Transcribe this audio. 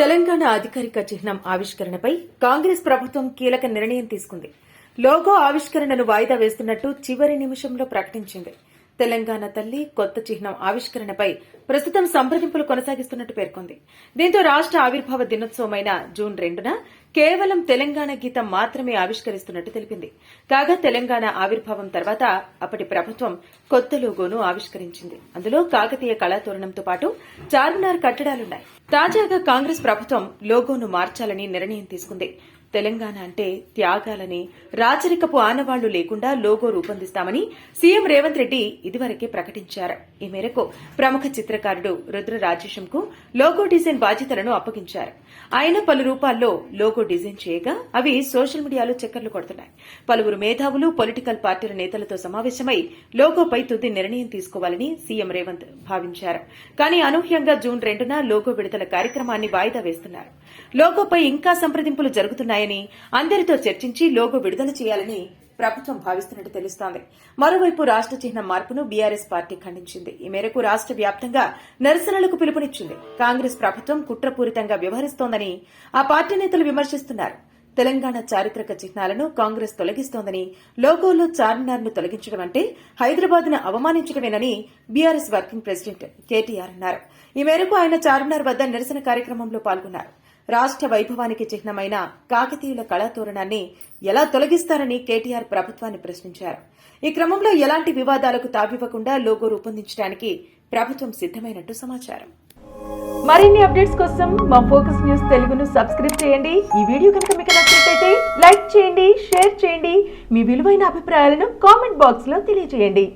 తెలంగాణ అధికారిక చిహ్నం ఆవిష్కరణపై కాంగ్రెస్ ప్రభుత్వం కీలక నిర్ణయం తీసుకుంది. లోగో ఆవిష్కరణను వాయిదా వేస్తున్నట్టు చివరి నిమిషంలో ప్రకటించింది. తెలంగాణ తల్లి కొత్త చిహ్నం ఆవిష్కరణపై ప్రస్తుతం సంప్రదింపులు కొనసాగిస్తున్నట్టు పేర్కొంది. దీంతో రాష్ట ఆవిర్భావ దినోత్సవమైన జూన్ రెండున కేవలం తెలంగాణ గీతం మాత్రమే ఆవిష్కరిస్తున్నట్టు తెలిపింది. కాగా తెలంగాణ ఆవిర్భావం తర్వాత అప్పటి ప్రభుత్వం కొత్త లోగోను ఆవిష్కరించింది. అందులో కాకతీయ కళాతోరణంతో పాటు చార్మినార్ కట్టడాలున్నాయి. తాజాగా కాంగ్రెస్ ప్రభుత్వం లోగోను మార్చాలని నిర్ణయం తీసుకుంది. తెలంగాణ అంటే త్యాగాలని రాచరికపు ఆనవాళ్ళు లేకుండా లోగో రూపొందిస్తామని సీఎం రేవంత్ రెడ్డి ఇదివరకే ప్రకటించారు. ఈ మేరకు ప్రముఖ చిత్రకారుడు రుద్ర రాజేశంకు లోగో డిజైన్ బాధ్యతలను అప్పగించారు. ఆయన పలు రూపాల్లో లోగో డిజైన్ చేయగా అవి సోషల్ మీడియాలో చక్కర్లు కొడుతున్నాయి. పలువురు మేధావులు పొలిటికల్ పార్టీల నేతలతో సమావేశమై లోగోపై తుది నిర్ణయం తీసుకోవాలని సీఎం రేవంత్ భావించారు. కానీ అనూహ్యంగా జూన్ రెండున లోగో విడుదల కార్యక్రమాన్ని వాయిదా వేస్తున్నారు. లోగోపై ఇంకా సంప్రదింపులు జరుగుతున్నాయని అందరితో చర్చించి లోగో విడుదల చేయాలని ప్రభుత్వం భావిస్తున్నట్టు తెలుస్తోంది. మరోవైపు రాష్ట చిహ్న మార్పును బీఆర్ఎస్ పార్టీ ఖండించింది. ఈ మేరకు రాష్ట వ్యాప్తంగా నిరసనలకు పిలుపునిచ్చింది. కాంగ్రెస్ ప్రభుత్వం కుట్రపూరితంగా వ్యవహరిస్తోందని ఆ పార్టీ నేతలు విమర్శిస్తున్నారు. తెలంగాణ చారిత్రక చిహ్నాలను కాంగ్రెస్ తొలగిస్తోందని లోగోలో చార్మినార్ను తొలగించడం అంటే హైదరాబాద్ను అవమానించడమేనని బీఆర్ఎస్ వర్కింగ్ ప్రెసిడెంట్ కేటీఆర్ అన్నారు. ఈ మేరకు ఆయన చార్మినార్ వద్ద నిరసన కార్యక్రమంలో పాల్గొన్నారు. రాష్ట వైభవానికి చిహ్నమైన కాకతీయుల కళాతోరణాన్ని ఎలా తొలగిస్తారని కేటీఆర్ ప్రభుత్వాన్ని ప్రశ్నించారు. ఈ క్రమంలో ఎలాంటి వివాదాలకు తావివ్వకుండా లోగో రూపొందించడానికి ప్రభుత్వం సిద్దమైనట్టు సమాచారం. మరిన్ని అప్డేట్స్ కోసం మా ఫోకస్ న్యూస్ తెలుగును సబ్స్క్రైబ్ చేయండి. ఈ వీడియో కనుక మీకు నచ్చినట్లయితే లైక్ చేయండి షేర్ చేయండి. మీ విలువైన అభిప్రాయాలను కామెంట్ బాక్స్లో తెలియజేయండి.